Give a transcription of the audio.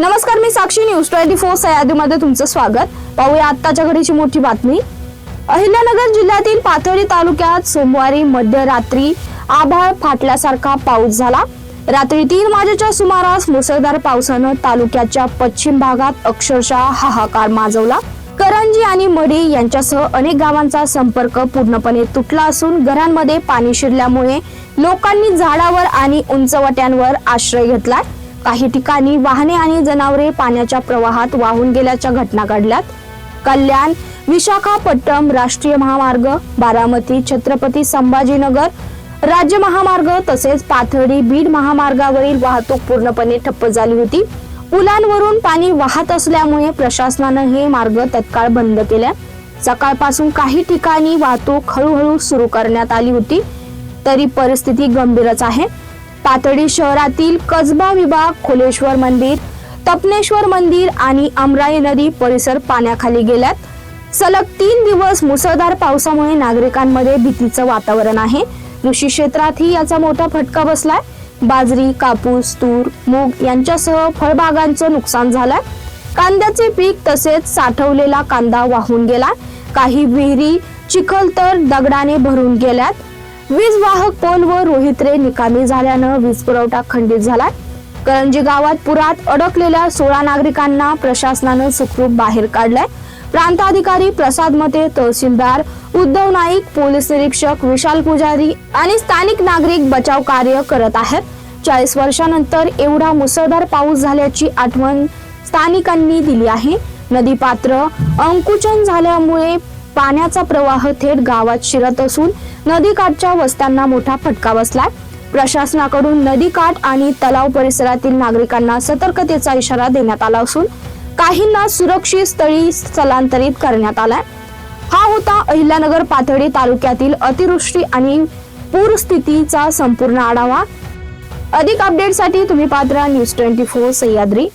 नमस्कार मी Sakshi news. Twenty four सह्याद्रीमध्ये तुमचं स्वागत. पाहूया आत्ताच्या घडीची मोठी बातमी. अहिल्यानगर जिल्ह्यातील पाथर्डी तालुक्यात सोमवारी मध्यरात्री आभाळ फाटल्यासारखा पाऊस झाला. रात्री तीन वाजेच्या सुमारास मुसळधार पावसानं तालुक्याच्या पश्चिम भागात अक्षरशः हाहाकार माजवला. करंजी आणि मडी यांच्यासह अनेक गावांचा संपर्क पूर्णपणे तुटला असून घरांमध्ये पाणी शिरल्यामुळे लोकांनी झाडावर आणि उंचवट्यांवर आश्रय घेतलाय. काही ठिकाणी वाहने आणि जनावरे पाण्याच्या प्रवाहात वाहून गेल्याच्या घटना घडल्यात. कल्याण विशाखापट्टम राष्ट्रीय महामार्ग बारामती छत्रपती संभाजीनगर राज्य महामार्ग तसेच पाथर्डी बीड महामार्गावरील वाहतूक पूर्णपणे ठप्प झाली होती. पुलांवरून पाणी वाहत असल्यामुळे प्रशासनानं हे मार्ग तत्काळ बंद केले. सकाळपासून काही ठिकाणी वाहतूक हळूहळू सुरू करण्यात आली होती. तरी परिस्थिती गंभीरच आहे. पातळी शहरातील कसबा विभाग खोलेश्वर मंदिर तपनेश्वर मंदिर आणि अमराई नदी परिसर पाण्याखाली गेल्यात. सलग तीन दिवस मुसळधार पावसामुळे नागरिकांमध्ये भीतीचं वातावरण आहे. कृषी क्षेत्रातही याचा मोठा फटका बसलाय. बाजरी कापूस तूर मूग यांच्यासह फळबागांचं नुकसान झालंय. कांद्याचे पीक तसेच साठवलेला कांदा वाहून गेला. काही विहिरी चिखल तर दगडाने भरून गेल्यात. वीज वाहक पोल व रोहित्रे निकामी झाल्यानं वीज पुरवठा खंडित झाला करंजी गावात पुरात अडकलेल्या सोळा नागरिकांना प्रशासनानं सुखरूप बाहेर काढलाय. प्रांताधिकारी प्रसाद मते तहसीलदार उद्धव नाईक पोलीस निरीक्षक विशाल पुजारी आणि स्थानिक नागरिक बचाव कार्य करत आहेत. चाळीस वर्षानंतर एवढा मुसळधार पाऊस झाल्याची आठवण स्थानिकांनी दिली आहे. नदी पात्र अंकुचन झाल्यामुळे पाण्याचा प्रवाह थेट गावात शिरत असून नदीकाठच्या वस्त्यांना मोठा फटका बसलाय. प्रशासनाकडून नदीकाठ आणि तलाव परिसरातील नागरिकांना सतर्कतेचा इशारा देण्यात आला असून काहींना सुरक्षित स्थळी स्थलांतरित करण्यात आलाय. हा होता अहिल्यानगर पाथडी तालुक्यातील अतिवृष्टी आणि पूरस्थितीचा संपूर्ण आढावा. अधिक अपडेटसाठी तुम्ही पात्र न्यूज ट्वेंटी फोर सह्याद्री.